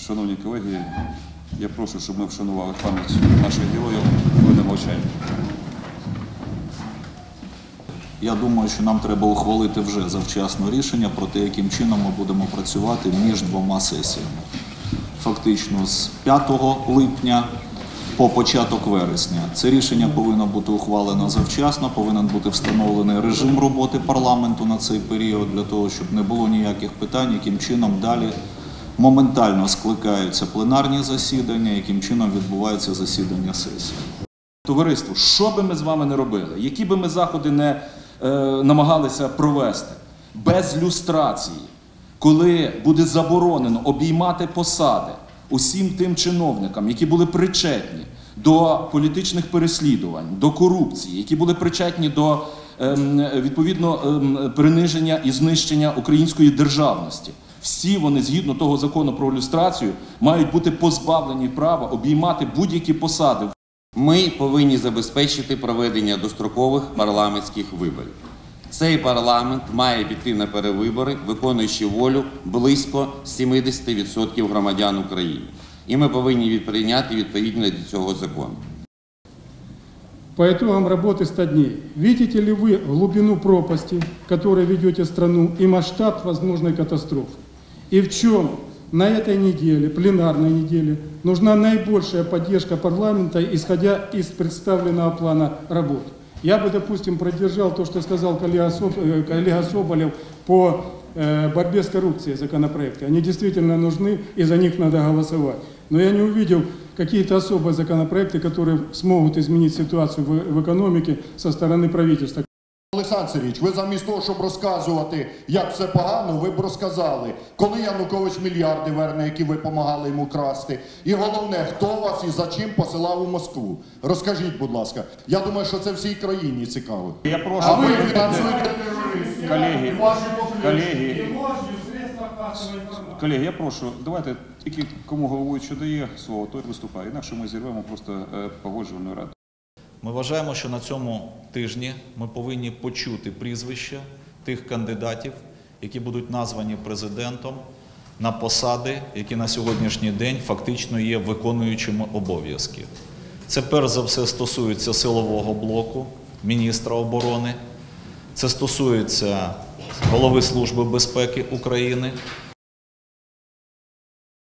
Шановні колеги, я прошу, щоб ми вшанували пам'ять наших героїв хвилиною мовчання. Я думаю, що нам треба ухвалити вже завчасно рішення про те, яким чином ми будемо працювати між двома сесіями. Фактично з 5 липня по початок вересня. Це рішення повинно бути ухвалено завчасно, повинен бути встановлений режим роботи парламенту на цей період для того, щоб не було ніяких питань, яким чином далі моментально скликаються пленарні засідання, яким чином відбувається засідання сесії. Товариство, що би ми з вами не робили, які би ми заходи не е, намагалися провести, без люстрації, коли буде заборонено обіймати посади усім тим чиновникам, які були причетні до політичних переслідувань, до корупції, які були причетні до ем, відповідно ем, приниження і знищення української державності. Всі вони, згідно того закону про люстрацію, мають бути позбавлені права обіймати будь-які посади Ми повинні забезпечити проведення дострокових парламентських виборів. Цей парламент має піти на перевибори, виконуючи волю близько 70% громадян України. І ми повинні відприйняти відповідно до цього закону. По итогам работы 100 дней, видите ли вы глубину пропасти, в которой ведете страну, и масштаб возможной катастрофы? И в чем на этой неделе, пленарной неделе, нужна наибольшая поддержка парламента, исходя из представленного плана работ? Я бы, допустим, поддержал то, что сказал коллега, э, коллега Соболев по э, борьбе с коррупцией законопроекты. Они действительно нужны, и за них надо голосовать. Но я не увидел какие-то особые законопроекты, которые смогут изменить ситуацию в экономике со стороны правительства. Олександр Сергійович, ви замість того, щоб розказувати, як все погано, ви б розказали, коли Янукович мільярди верне, які ви допомагали йому красти. І головне, хто вас і за чим посилав у Москву. Розкажіть, будь ласка. Я думаю, що це всій країні цікаво. Я прошу, А ви фінансуєте колеги, колеги, колеги, я прошу, давайте тільки кому головуючий дає слово, той виступає. Інакше ми зірвемо просто е, погоджувальну раду. Ми вважаємо, що на цьому тижні ми повинні почути прізвища тих кандидатів, які будуть названі президентом на посади, які на сьогоднішній день фактично є виконуючими обов'язки. Це перш за все стосується силового блоку, міністра оборони, це стосується голови Служби безпеки України,